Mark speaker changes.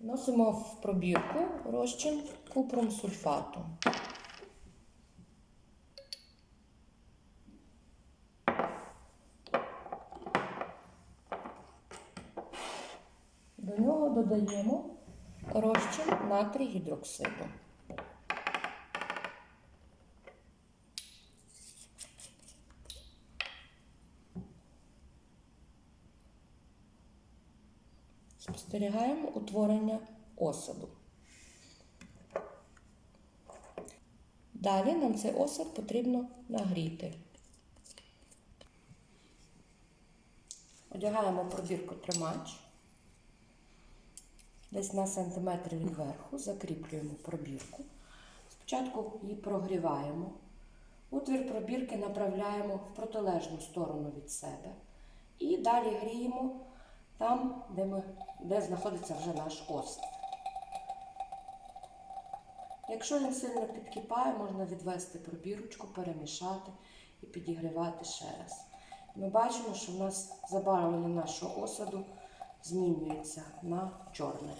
Speaker 1: Носимо в пробірку розчин купром сульфату. До нього додаємо розчин натрій гідроксиду. Спостерігаємо утворення осаду. Далі нам цей осад потрібно нагріти. Одягаємо пробірку тримач. Десь на сантиметр від верху закріплюємо пробірку. Спочатку її прогріваємо. Отвір пробірки направляємо в протилежну сторону від себе. І далі гріємо там, де, ми, де знаходиться вже наш осад. Якщо він сильно підкипає, можна відвести пробірочку, перемішати і підігрівати ще раз. Ми бачимо, що в нас забарвлення нашого осаду змінюється на чорне.